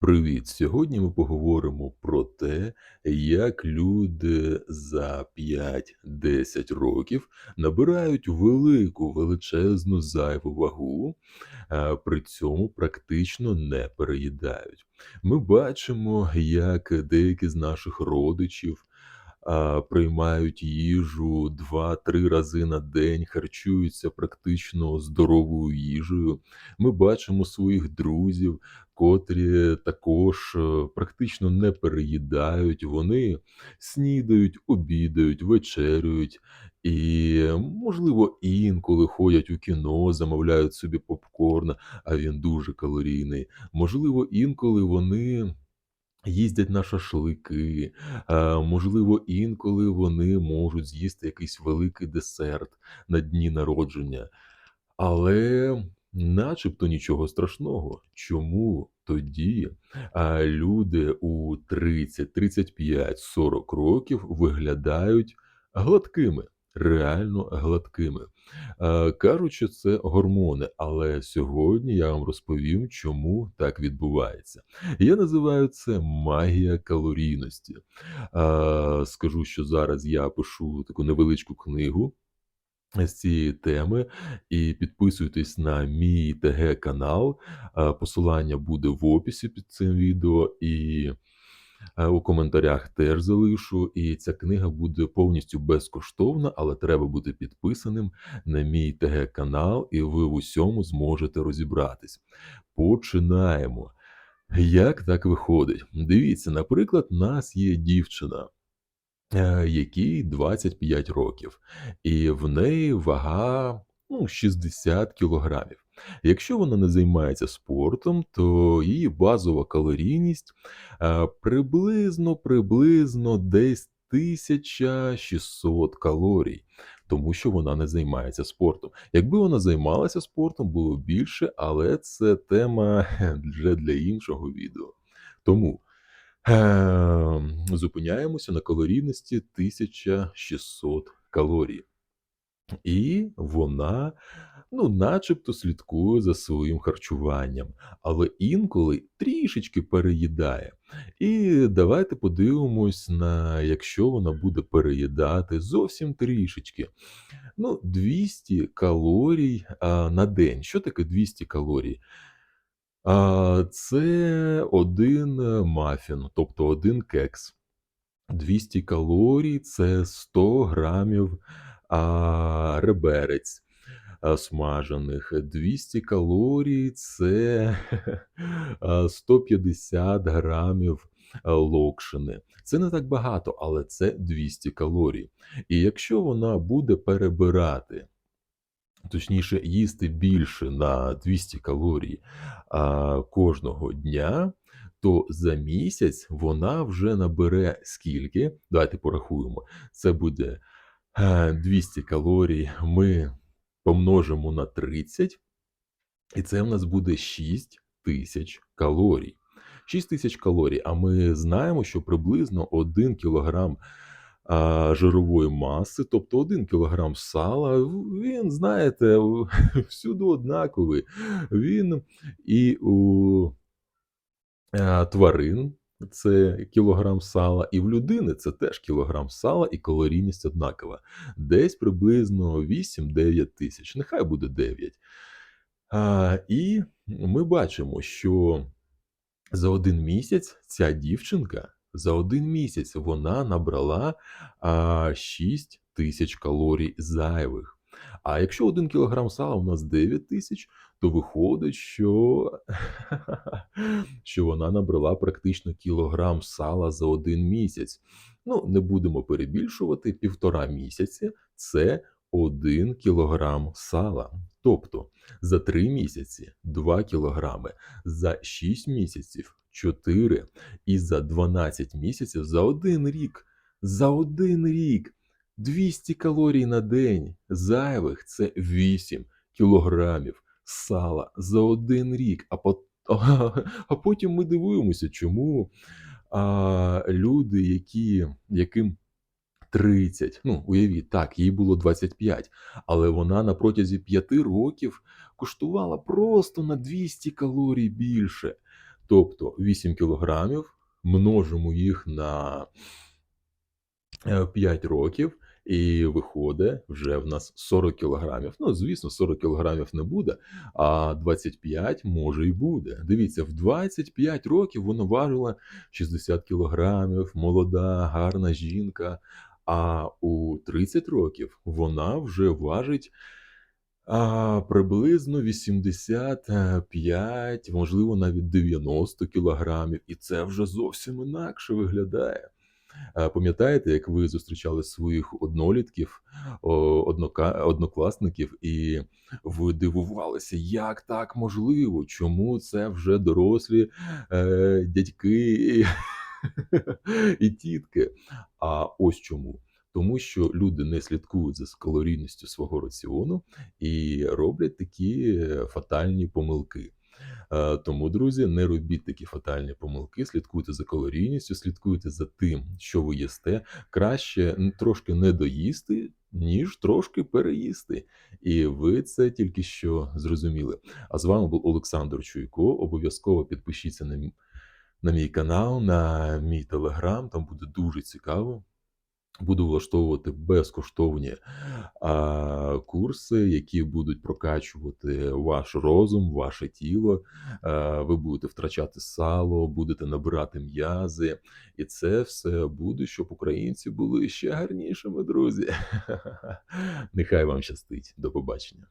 Привіт! Сьогодні ми поговоримо про те, як люди за 5-10 років набирають велику, величезну зайву вагу, а при цьому практично не переїдають. Ми бачимо, як деякі з наших родичів, приймають їжу 2-3 рази на день, харчуються практично здоровою їжею. Ми бачимо своїх друзів, котрі також, е, практично не переїдають. Вони снідають, обідають, вечеряють і, можливо, інколи ходять у кіно, замовляють собі попкорн, а він дуже калорійний. Можливо, інколи вони їздять на шашлики, можливо, інколи вони можуть з'їсти якийсь великий десерт на дні народження. Але начебто нічого страшного. Чому тоді, люди у 30, 35, 40 років виглядають гладкими, реально гладкими? А, кажуть, що це гормони, але сьогодні я вам розповім, чому так відбувається. Я називаю це магія калорійності. Скажу, що зараз я пишу таку невеличку книгу з цієї теми, і підписуйтесь на мій ТГ-канал. Посилання буде в описі під цим відео, і, у коментарях теж залишу. І ця книга буде повністю безкоштовна, але треба бути підписаним на мій ТГ-канал, і ви в усьому зможете розібратись. Починаємо. Як так виходить? Дивіться, наприклад, нас є дівчина, е, якій 25 років, і в неї вага, ну, 60 кілограмів. Якщо вона не займається спортом, то її базова калорійність, приблизно приблизно десь 1600 калорій, тому що вона не займається спортом. Якби вона займалася спортом, було більше, але це тема вже для іншого відео. Тому, ем, зупиняємося на калорійності 1600 калорій. І вона, ну, начебто слідкує за своїм харчуванням, але інколи трішечки переїдає. І давайте подивимось на якщо вона буде переїдати зовсім трішечки. Ну, 200 калорій, а, на день. Що таке 200 калорій? А, це 1 мафін, тобто 1 кекс. 200 калорій- це 100 грамів, а, реберець, смажених. 200 калорій- це, 150 грамів, локшини. Це не так багато, але це 200 калорій. І якщо вона буде перебирати, точніше, їсти більше на 200 калорій, кожного дня, то за місяць вона вже набере скільки? Давайте порахуємо. Це буде, 200 калорій ми помножимо на 30 і це в нас буде 6000 калорій. 6000 калорій, а ми знаємо, що приблизно 1 кілограм, жирової маси, тобто 1 кілограм сала, він, знаєте, всюди однаковий. Він і у е, тварин це кілограм сала, і в людини це теж кілограм сала, і калорійність однакова. Десь приблизно 8-9 тисяч, нехай буде 9. А, і ми бачимо, що за 1 місяць ця дівчинка, за 1 місяць вона набрала, а, 6000 калорій зайвих. А якщо 1 кілограм сала у нас 9 тисяч, то виходить, що що вона набрала практично кілограм сала за 1 місяць. Ну, не будемо перебільшувати, 1,5 місяці- це 1 кілограм сала. Тобто за 3 місяці- 2 кілограми, за 6 місяців- 4 і за 12 місяців, за 1 рік, за 1 рік 200 калорій на день зайвих- це 8 кілограмів сала за 1 рік. А пот а потім ми дивуємося, чому, а, люди, які яким 30, ну, уявіть, так, їй було 25, але вона на протязі 5 років куштувала просто на 200 калорій більше. Тобто 8 кілограмів множимо їх на е, 5 років, і виходить вже в нас 40 кілограмів. Ну, звісно, 40 кілограмів не буде, а 25 може й буде. Дивіться, в 25 років вона важила 60 кілограмів, молода, гарна жінка. А у 30 років вона вже важить а, приблизно 85, можливо, навіть 90 кілограмів, і це вже зовсім інакше виглядає. Е, Пам'ятаєте, як ви зустрічали своїх однолітків, однокласників, і ви дивувалися, як так можливо? Чому це вже дорослі е, дядьки і, тітки? А ось чому. Тому що люди не слідкують за калорійністю свого раціону і роблять такі е, фатальні помилки. Е, Тому, друзі, не робіть такі фатальні помилки, слідкуйте за калорійністю, слідкуйте за тим, що ви їсте. Краще трошки не доїсти, ніж трошки переїсти. І ви це тільки що зрозуміли. А з вами був Олександр Чуйко. Обов'язково підпишіться на, на мій канал, на мій телеграм. Там буде дуже цікаво. Буду влаштовувати безкоштовні а, курси, які будуть прокачувати ваш розум, ваше тіло. А, ви будете втрачати сало, будете набирати м'язи, і це все буде, щоб українці були ще гарнішими, друзі. Нехай вам щастить. До побачення.